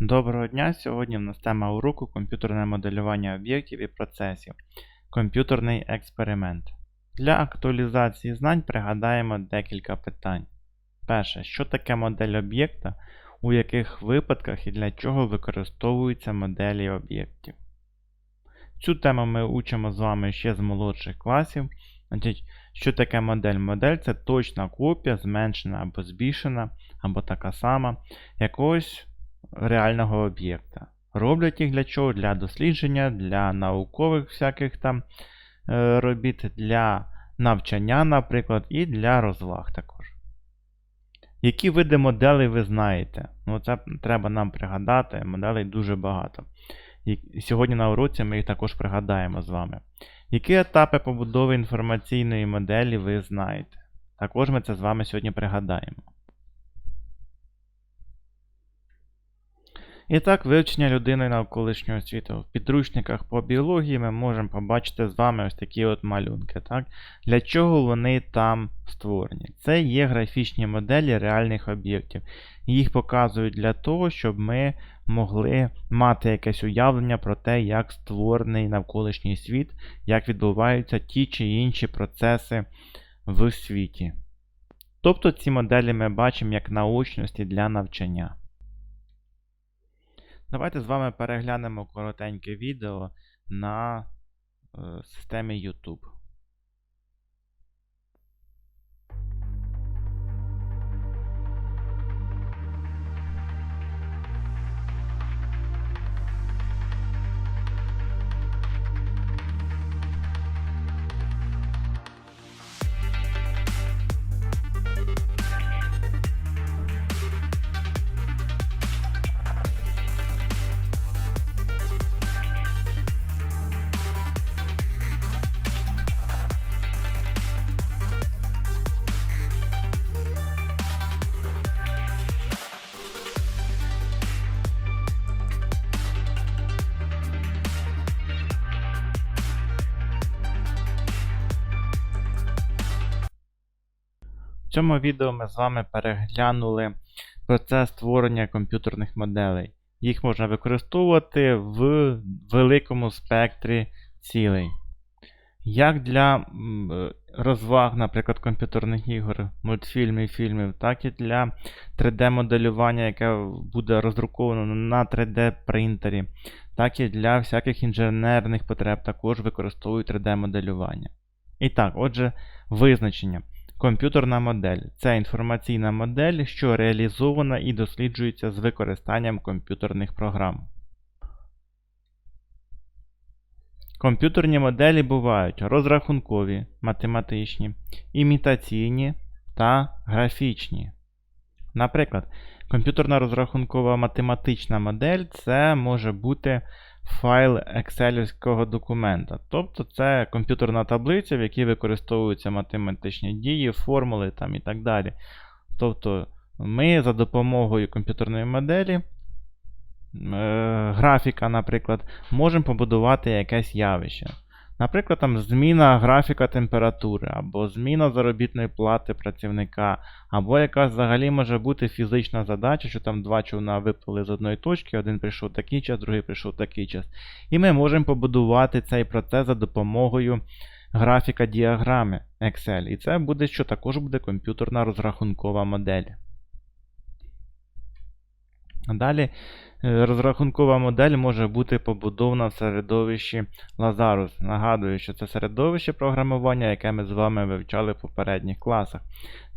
Доброго дня! Сьогодні в нас тема уроку комп'ютерне моделювання об'єктів і процесів. Комп'ютерний експеримент. Для актуалізації знань пригадаємо декілька питань. Перше, що таке модель об'єкта, у яких випадках і для чого використовуються моделі об'єктів. Цю тему ми учимо з вами ще з молодших класів. Значить, що таке модель? Модель це точна копія, зменшена або збільшена, або така сама якогось реального об'єкта. Роблять їх для чого? Для дослідження, для наукових всяких там е, робіт, для навчання, наприклад, і для розваг також. Які види моделей ви знаєте? Ну, це треба нам пригадати, моделей дуже багато. І сьогодні на уроці ми їх також пригадаємо з вами. Які етапи побудови інформаційної моделі ви знаєте? Також ми це з вами сьогодні пригадаємо. І так, вивчення людини навколишнього світу. В підручниках по біології ми можемо побачити з вами ось такі от малюнки. Так? Для чого вони там створені? Це є графічні моделі реальних об'єктів. Їх показують для того, щоб ми могли мати якесь уявлення про те, як створений навколишній світ, як відбуваються ті чи інші процеси в світі. Тобто ці моделі ми бачимо як наочності для навчання. Давайте з вами переглянемо коротеньке відео на е, системі YouTube. Цьому відео ми з вами переглянули процес створення комп'ютерних моделей. Їх можна використовувати в великому спектрі цілей. Як для е, розваг, наприклад, комп'ютерних ігор, мультфільмів, фільмів, так і для 3D-моделювання, яке буде роздруковано на 3D-принтері, так і для всяких інженерних потреб також використовують 3D-моделювання. І так, отже, визначення. Комп'ютерна модель це інформаційна модель, що реалізована і досліджується з використанням комп'ютерних програм. Комп'ютерні моделі бувають розрахункові, математичні, імітаційні та графічні. Наприклад, комп'ютерна розрахункова математична модель це може бути файл екселівського документа. Тобто це комп'ютерна таблиця, в якій використовуються математичні дії, формули там і так далі. Тобто ми за допомогою комп'ютерної моделі, е, графіка, наприклад, можемо побудувати якесь явище. Наприклад, там зміна графіка температури, або зміна заробітної плати працівника, або якась взагалі може бути фізична задача, що там два човна виплили з одної точки, один прийшов такий час, другий прийшов такий час. І ми можемо побудувати цей процес за допомогою графіка діаграми Excel. І це буде, що також буде комп'ютерна розрахункова модель. Далі е, розрахункова модель може бути побудована в середовищі Lazarus. Нагадую, що це середовище програмування, яке ми з вами вивчали в попередніх класах,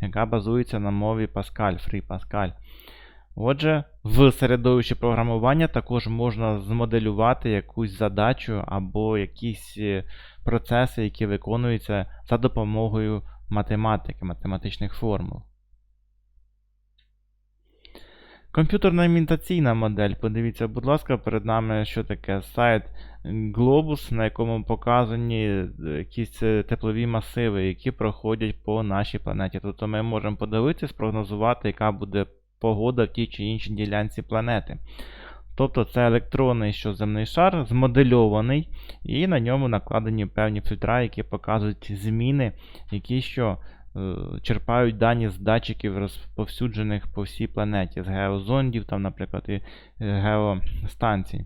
яка базується на мові Pascal, Free Pascal. Отже, в середовищі програмування також можна змоделювати якусь задачу або якісь е, процеси, які виконуються за допомогою математики, математичних формул. Комп'ютерна імітаційна модель. Подивіться, будь ласка, перед нами, що таке сайт Globus, на якому показані е, якісь е, теплові масиви, які проходять по нашій планеті. Тобто ми можемо подивитися, спрогнозувати, яка буде погода в тій чи іншій ділянці планети. Тобто це електронний що земний шар змодельований, і на ньому накладені певні фільтра, які показують зміни, які що черпають дані з датчиків, розповсюджених по всій планеті, з геозондів, там, наприклад, і е, геостанцій,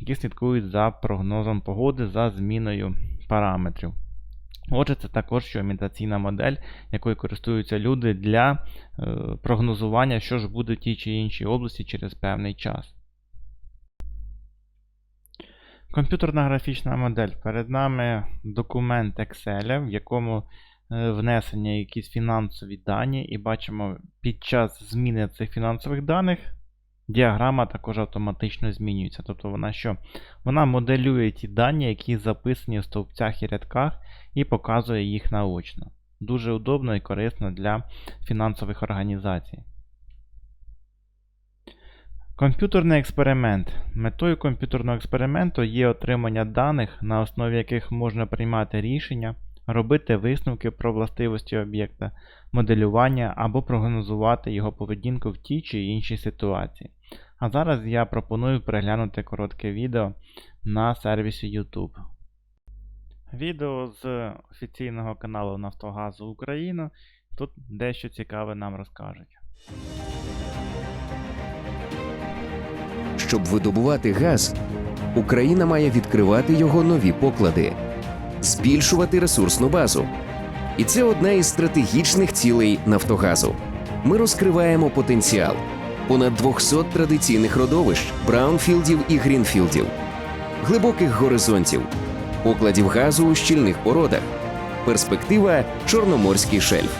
які слідкують за прогнозом погоди за зміною параметрів. Отже, це також що імітаційна модель, якою користуються люди для е, прогнозування, що ж буде в тій чи іншій області через певний час. Комп'ютерна графічна модель. Перед нами документ Excel, в якому е, внесені якісь фінансові дані, і бачимо, під час зміни цих фінансових даних діаграма також автоматично змінюється. Тобто вона що? Вона моделює ті дані, які записані в стовпцях і рядках, і показує їх наочно. Дуже удобно і корисно для фінансових організацій. Комп'ютерний експеримент. Метою комп'ютерного експерименту є отримання даних, на основі яких можна приймати рішення, робити висновки про властивості об'єкта, моделювання або прогнозувати його поведінку в тій чи іншій ситуації. А зараз я пропоную переглянути коротке відео на сервісі YouTube. Відео з офіційного каналу Нафтогазу Україна. Тут дещо цікаве нам розкажуть. Щоб видобувати газ, Україна має відкривати його нові поклади, збільшувати ресурсну базу. І це одна із стратегічних цілей Нафтогазу. Ми розкриваємо потенціал понад 200 традиційних родовищ, браунфілдів і грінфілдів, глибоких горизонтів, покладів газу у щільних породах, перспектива Чорноморський шельф.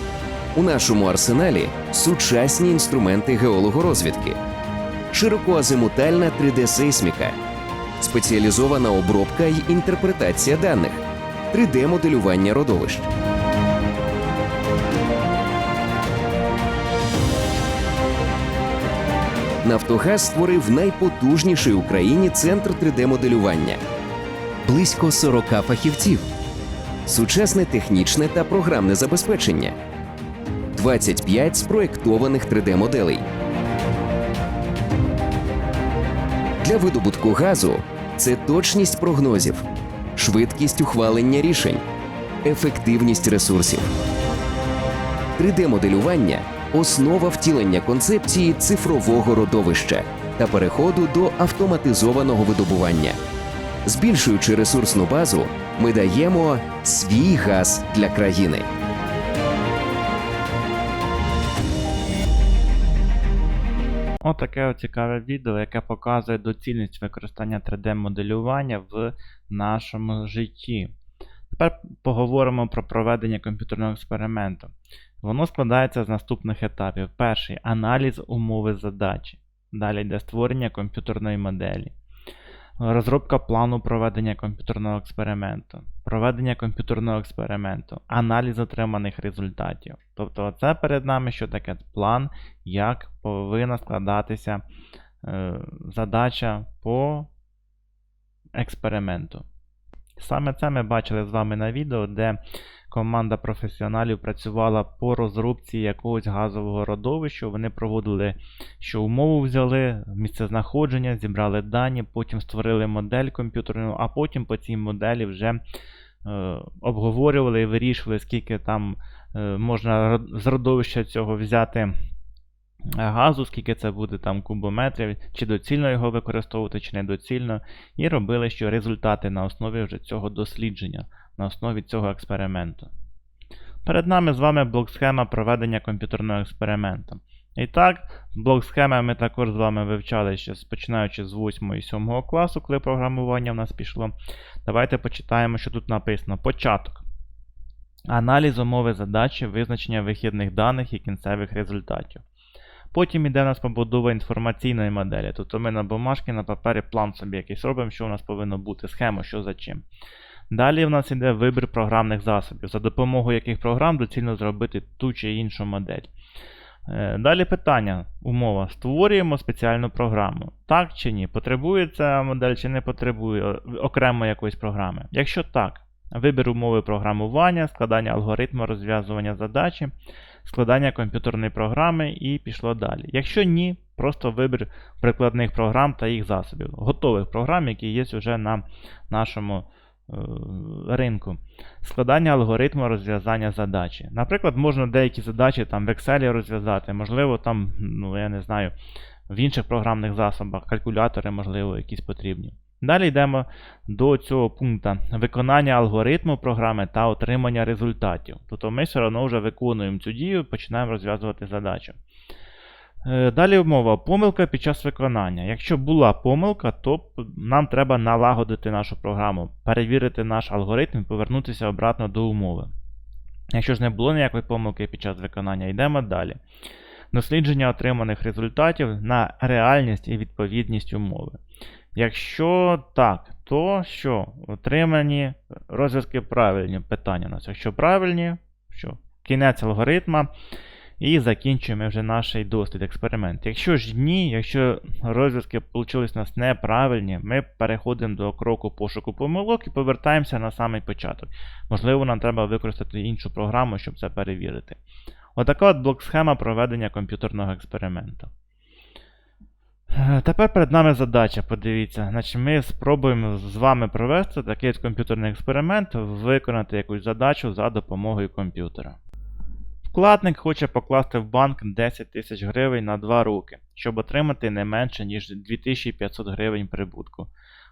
У нашому арсеналі сучасні інструменти геологорозвідки широкоазимутальна 3D-сейсміка, спеціалізована обробка й інтерпретація даних, 3D-моделювання родовищ. Нафтогаз створив найпотужніший в Україні центр 3D-моделювання. Близько 40 фахівців, сучасне технічне та програмне забезпечення, 25 спроєктованих 3D-моделей. Для видобутку газу це точність прогнозів, швидкість ухвалення рішень, ефективність ресурсів. 3D-моделювання основа втілення концепції цифрового родовища та переходу до автоматизованого видобування. Збільшуючи ресурсну базу, ми даємо свій газ для країни. Отаке от цікаве відео, яке показує доцільність використання 3D-моделювання в нашому житті. Тепер поговоримо про проведення комп'ютерного експерименту. Воно складається з наступних етапів. Перший аналіз умови задачі. Далі йде створення комп'ютерної моделі. Розробка плану проведення комп'ютерного експерименту, проведення комп'ютерного експерименту, аналіз отриманих результатів. Тобто, це перед нами що таке план, як повинна складатися е, задача по експерименту. Саме це ми бачили з вами на відео, де команда професіоналів працювала по розробці якогось газового родовища. Вони проводили, що умову взяли, місце знаходження, зібрали дані, потім створили модель комп'ютерну, а потім по цій моделі вже е, обговорювали і вирішували, скільки там е, можна з родовища цього взяти. Газу, скільки це буде там кубометрів, чи доцільно його використовувати, чи недоцільно, і робили що результати на основі вже цього дослідження на основі цього експерименту. Перед нами з вами блок-схема проведення комп'ютерного експерименту. І так, блок-схеми ми також з вами вивчали ще починаючи з 8 і 7 класу, коли програмування в нас пішло. Давайте почитаємо, що тут написано. Початок. Аналіз умови задачі, визначення вихідних даних і кінцевих результатів. Потім йде у нас побудова інформаційної моделі. Тобто ми на бумажці, на папері план собі якийсь робимо, що у нас повинно бути, схема, що за чим. Далі в нас йде вибір програмних засобів, за допомогою яких програм доцільно зробити ту чи іншу модель. Е, далі питання, умова. Створюємо спеціальну програму. Так чи ні? Потребує ця модель чи не потребує окремо якоїсь програми? Якщо так, вибір умови програмування, складання алгоритму розв'язування задачі, складання комп'ютерної програми і пішло далі. Якщо ні, просто вибір прикладних програм та їх засобів. Готових програм, які є вже на нашому ринку. Складання алгоритму розв'язання задачі. Наприклад, можна деякі задачі там в Excel розв'язати, можливо, там, ну я не знаю, в інших програмних засобах, калькулятори, можливо, якісь потрібні. Далі йдемо до цього пункту виконання алгоритму програми та отримання результатів. Тобто ми все одно вже виконуємо цю дію, починаємо розв'язувати задачу. Е, Далі умова помилка під час виконання. Якщо була помилка, то нам треба налагодити нашу програму, перевірити наш алгоритм і повернутися обратно до умови. Якщо ж не було ніякої помилки під час виконання, йдемо далі. Дослідження отриманих результатів на реальність і відповідність умови. Якщо так, то що? Отримані розв'язки правильні питання у нас. Якщо правильні, що? Кінець алгоритма. І закінчуємо вже наш дослід, експеримент. Якщо ж ні, якщо розв'язки вийшли у нас неправильні, ми переходимо до кроку пошуку помилок і повертаємося на самий початок. Можливо, нам треба використати іншу програму, щоб це перевірити. Отака от блок-схема проведення комп'ютерного експерименту. Е, Тепер перед нами задача, подивіться. Значить, ми спробуємо з вами провести такий комп'ютерний експеримент, виконати якусь задачу за допомогою комп'ютера. Вкладник хоче покласти в банк 10 тисяч гривень на 2 роки, щоб отримати не менше, ніж 2500 гривень прибутку.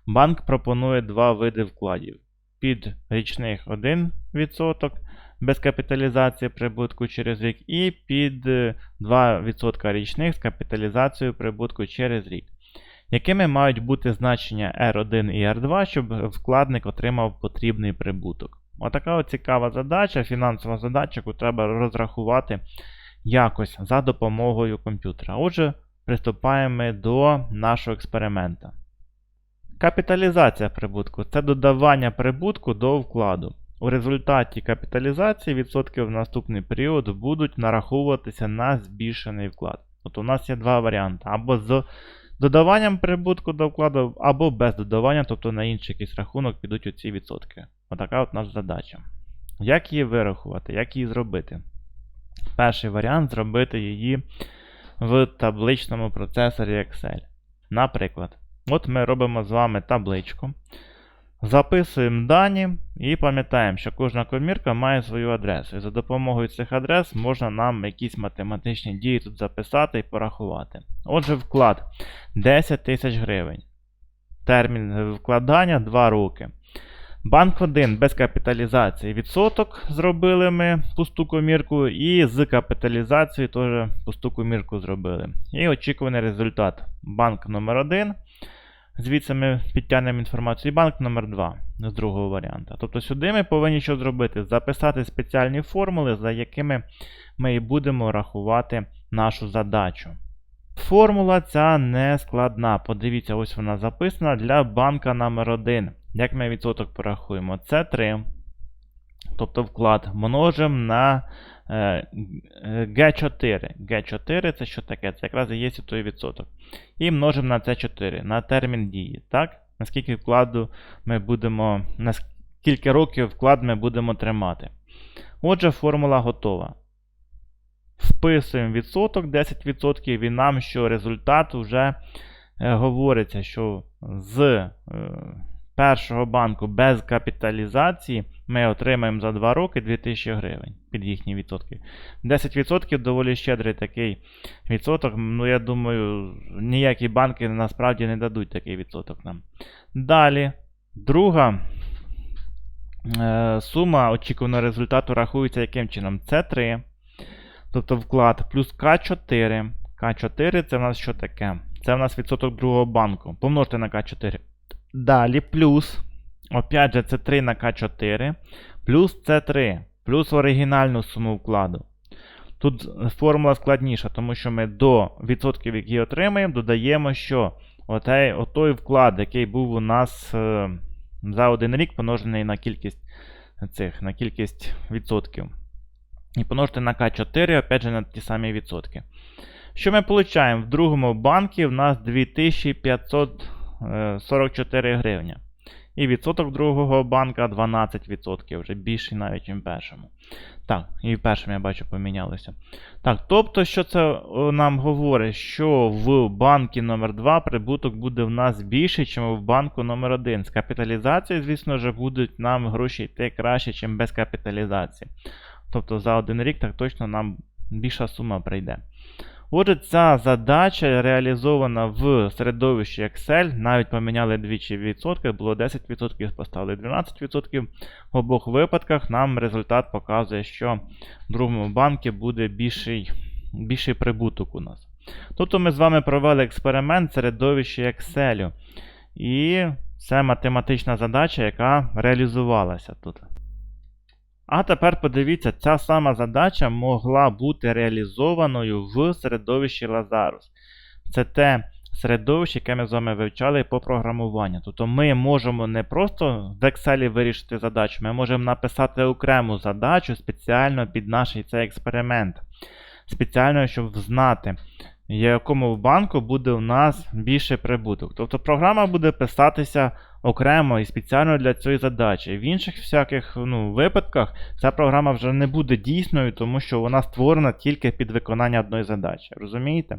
Банк пропонує два види вкладів: під річних 1% без капіталізації прибутку через рік, і під е, 2% річних з капіталізацією прибутку через рік. Якими мають бути значення R1 і R2, щоб вкладник отримав потрібний прибуток? Отака от цікава задача, фінансова задача, яку треба розрахувати якось за допомогою комп'ютера. Отже, приступаємо до нашого експеримента. Капіталізація прибутку це додавання прибутку до вкладу. У результаті капіталізації відсотки в наступний період будуть нараховуватися на збільшений вклад. Тобто у нас є два варіанти: або з додаванням прибутку до вкладу, або без додавання, тобто на інший якийсь рахунок підуть оці відсотки. Отака от наша задача. Як її вирахувати, як її зробити? Перший варіант зробити її в табличному процесорі Excel. Наприклад, от ми робимо з вами табличку. Записуємо дані і пам'ятаємо, що кожна комірка має свою адресу. І за допомогою цих адрес можна нам якісь математичні дії тут записати і порахувати. Отже, вклад 10 тисяч гривень. Термін вкладання 2 роки. Банк 1 без капіталізації відсоток зробили ми пусту комірку, і з капіталізацією теж пусту комірку зробили. І очікуваний результат. Банк номер 1 Звідси ми підтягнемо інформацію і банк номер 2 з другого варіанта. Тобто сюди ми повинні що зробити? Записати спеціальні формули, за якими ми і будемо рахувати нашу задачу. Формула ця не складна. Подивіться, ось вона записана для банка номер 1 Як ми відсоток порахуємо? Це 3. Тобто вклад множимо на е, G4. G4 це що таке? Це якраз і є той відсоток. І множимо на це 4 на термін дії. Так? Наскільки вкладу ми будемо, на скільки років вклад ми будемо тримати. Отже, формула готова. Вписуємо відсоток 10% і нам, що результат вже е, говориться, що з е, першого банку без капіталізації ми отримаємо за 2 роки 2000 гривень під їхні відсотки. 10% доволі щедрий такий відсоток. Ну, я думаю, ніякі банки насправді не дадуть такий відсоток нам. Далі, друга е, сума очікуваного результату рахується яким чином? Це 3. Тобто вклад плюс К4. К4 це в нас що таке? Це в нас відсоток другого банку. Помножте на К4. Далі плюс. Опять же, це 3 на К4. Плюс це 3. Плюс оригінальну суму вкладу. Тут формула складніша, тому що ми до відсотків, які отримаємо, додаємо, що отей, отой вклад, який був у нас е, за один рік, помножений на кількість цих, на кількість відсотків. І помножити на К4, опять же, на ті самі відсотки. Що ми отримуємо? В другому банку в нас 2544 гривня. І відсоток другого банка 12%, вже більший навіть, ніж першому. Так, і в першому я бачу помінялося. Так, тобто, що це нам говорить, що в банку номер 2 прибуток буде в нас більший, ніж в банку номер 1 З капіталізацією, звісно ж, будуть нам гроші йти краще, ніж без капіталізації. Тобто за один рік так точно нам більша сума прийде. Отже, ця задача реалізована в середовищі Excel. Навіть поміняли двічі відсотки, було 10%, поставили 12%. В обох випадках нам результат показує, що в другому банку буде більший, більший прибуток у нас. Тобто ми з вами провели експеримент середовищі Excel. І це математична задача, яка реалізувалася тут. А тепер подивіться, ця сама задача могла бути реалізованою в середовищі Lazarus. Це те середовище, яке ми з вами вивчали по програмуванню. Тобто ми можемо не просто в Excel вирішити задачу, ми можемо написати окрему задачу спеціально під наш цей експеримент. Спеціально, щоб знати, якому банку буде у нас більший прибуток. Тобто програма буде писатися окремо і спеціально для цієї задачі. В інших всяких ну, випадках ця програма вже не буде дійсною, тому що вона створена тільки під виконання одної задачі. Розумієте?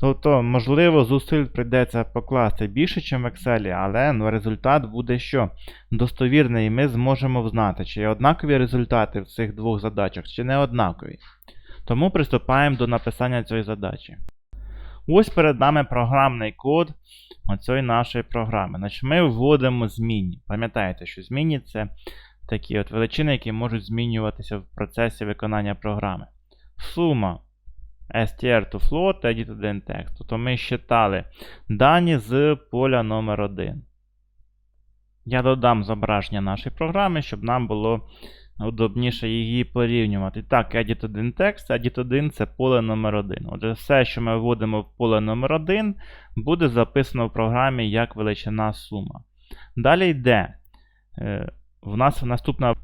Тобто, можливо, зусиль прийдеться покласти більше, ніж в Excel, але ну, результат буде що? Достовірний, і ми зможемо знати, чи є однакові результати в цих двох задачах, чи не однакові. Тому приступаємо до написання цієї задачі. Ось перед нами програмний код оцієї нашої програми. Значить, Ми вводимо змінні. Пам'ятаєте, що змінні це такі от величини, які можуть змінюватися в процесі виконання програми. Сума str to float, edit 1 text. Тобто ми считали дані з поля номер 1 Я додам зображення нашої програми, щоб нам було удобніше її порівнювати. Так, edit 1 text, edit 1 це поле номер 1 Отже, все, що ми вводимо в поле номер 1 буде записано в програмі як величина сума. Далі йде. Е, в нас наступна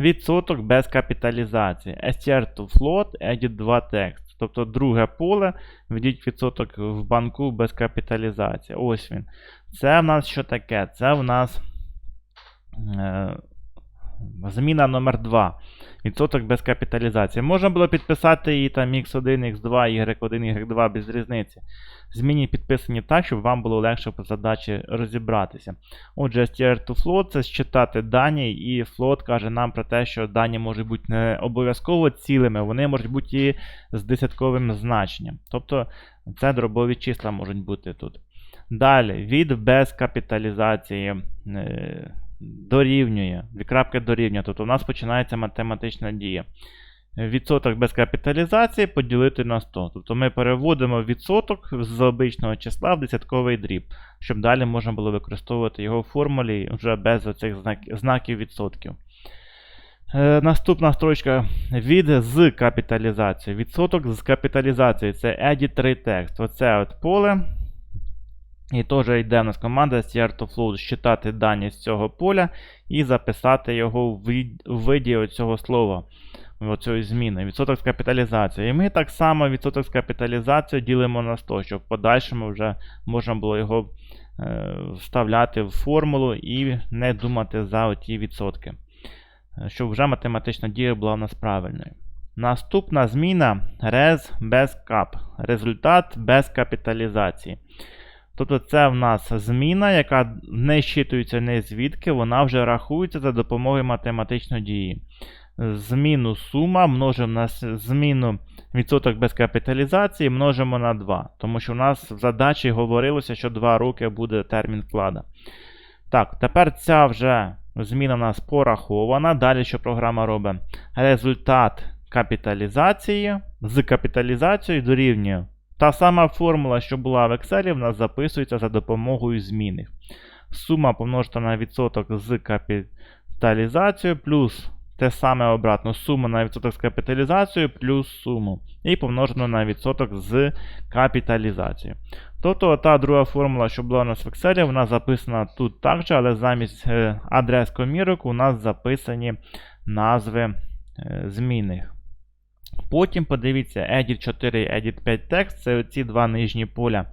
відсоток без капіталізації. str to float, edit 2 text. Тобто друге поле, введіть відсоток в банку без капіталізації. Ось він. Це в нас що таке? Це в нас. Е, Зміна номер 2 Відсоток без капіталізації. Можна було підписати її там X1, X2, Y1, Y2 без різниці. Зміни підписані так, щоб вам було легше по задачі розібратися. Отже, str to float це считати дані, і float каже нам про те, що дані можуть бути не обов'язково цілими, вони можуть бути і з десятковим значенням. Тобто це дробові числа можуть бути тут. Далі, від без капіталізації. Дорівнює. Дві крапки дорівнює. Тобто у нас починається математична дія. Відсоток без капіталізації поділити на 100. Тобто ми переводимо відсоток з обичного числа в десятковий дріб, щоб далі можна було використовувати його в формулі вже без оцих знаків відсотків. Е, наступна строчка від з капіталізацією. Відсоток з капіталізацією це edit 3 text. Оце от поле. І теж йде у нас команда str2float считати дані з цього поля і записати його в виді цього слова, оцієї зміни. Відсоток з капіталізацією. І ми так само відсоток з капіталізацією ділимо на 100, щоб в подальшому вже можна було його е, вставляти в формулу і не думати за оті відсотки. Е, щоб вже математична дія була у нас правильною. Наступна зміна res без cap. Результат без капіталізації. Тобто це в нас зміна, яка не щитується не звідки, вона вже рахується за допомогою математичної дії. Зміну сума множимо на зміну відсоток без капіталізації множимо на 2. Тому що у нас в задачі говорилося, що 2 роки буде термін вклада. Так, тепер ця вже зміна у нас порахована. Далі що програма робить? Результат капіталізації з капіталізацією дорівнює та сама формула, що була в Excel, в нас записується за допомогою зміни. Сума помножена на відсоток з капіталізацією, плюс те саме обратно сума на відсоток з капіталізацією, плюс суму. І помножено на відсоток з капіталізацією. Тобто та друга формула, що була у нас в Excel, вона записана тут також, але замість е, адрес комірок у нас записані назви е, змінних. Потім подивіться, Edit 4 і Edit 5 текст це ці два нижні поля.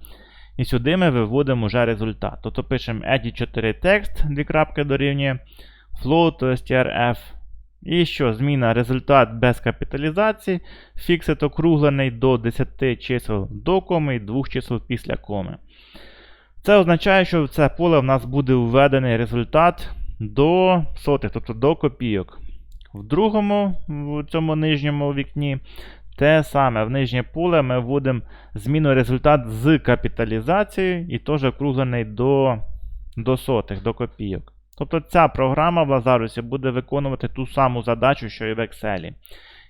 І сюди ми виводимо вже результат. Тобто пишемо edit4 текст, дві крапки дорівнює float, то есть rf. І що? Зміна результат без капіталізації. Фіксит округлений до 10 чисел до коми і 2 чисел після коми. Це означає, що в це поле в нас буде введений результат до сотих, тобто до копійок. В другому, в цьому нижньому вікні, те саме в нижнє поле ми вводимо зміну результат з капіталізацією і теж округлений до, до сотих, до копійок. Тобто ця програма в Lazarus буде виконувати ту саму задачу, що і в Excel.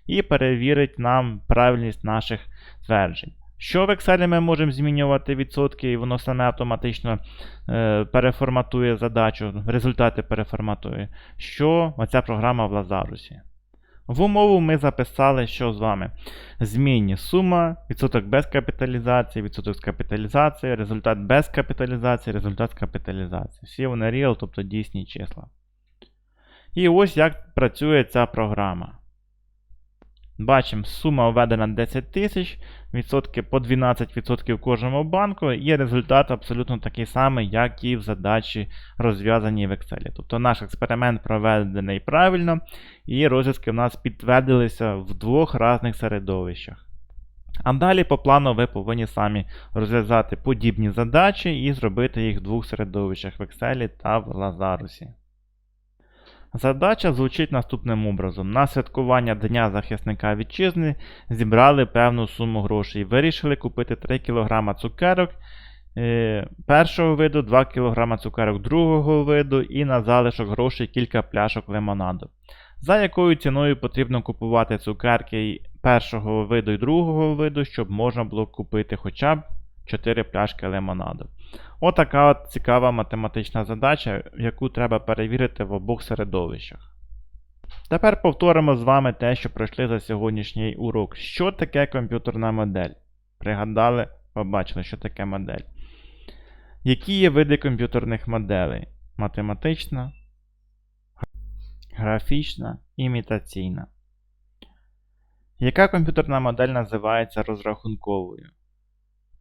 І перевірить нам правильність наших тверджень. Що в Excel ми можемо змінювати відсотки, і воно саме автоматично е, переформатує задачу, результати переформатує. Що оця програма в Lazarus. В умову ми записали, що з вами? Змінні сума, відсоток без капіталізації, відсоток з капіталізацією, результат без капіталізації, результат з капіталізацією. Всі вони real, тобто дійсні числа. І ось як працює ця програма. Бачимо, сума введена 10 тисяч, відсотки по 12% в кожному банку, і результат абсолютно такий самий, як і в задачі розв'язаній в Excel. Тобто наш експеримент проведений правильно, і розв'язки в нас підтвердилися в двох різних середовищах. А далі по плану ви повинні самі розв'язати подібні задачі і зробити їх в двох середовищах в Excel та в Lazarus. Задача звучить наступним образом. На святкування Дня захисника вітчизни зібрали певну суму грошей. Вирішили купити 3 кг цукерок е, першого виду, 2 кг цукерок другого виду і на залишок грошей кілька пляшок лимонаду. За якою ціною потрібно купувати цукерки першого виду і другого виду, щоб можна було купити хоча б 4 пляшки лимонаду. Отака от цікава математична задача, яку треба перевірити в обох середовищах. Тепер повторимо з вами те, що пройшли за сьогоднішній урок. Що таке комп'ютерна модель? Пригадали, побачили, що таке модель. Які є види комп'ютерних моделей? Математична, графічна, імітаційна. Яка комп'ютерна модель називається розрахунковою?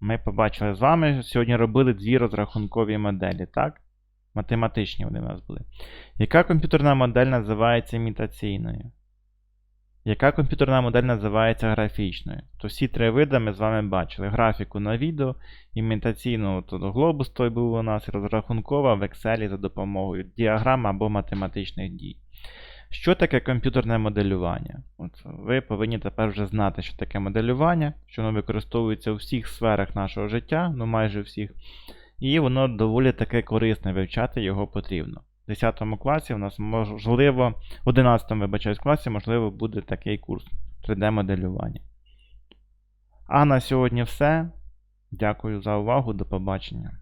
Ми побачили з вами, сьогодні робили дві розрахункові моделі, так? Математичні вони у нас були. Яка комп'ютерна модель називається імітаційною? Яка комп'ютерна модель називається графічною? То всі три види ми з вами бачили. Графіку на відео, імітаційну то глобус той був у нас, розрахункова в Excel за допомогою діаграм або математичних дій. Що таке комп'ютерне моделювання? От Ви повинні тепер вже знати, що таке моделювання, що воно використовується у всіх сферах нашого життя, ну майже всіх. І воно доволі таке корисне, вивчати його потрібно. В 10 класі у нас можливо, в 11 вибачаюсь, класі, можливо, буде такий курс 3D-моделювання. А на сьогодні все. Дякую за увагу, до побачення.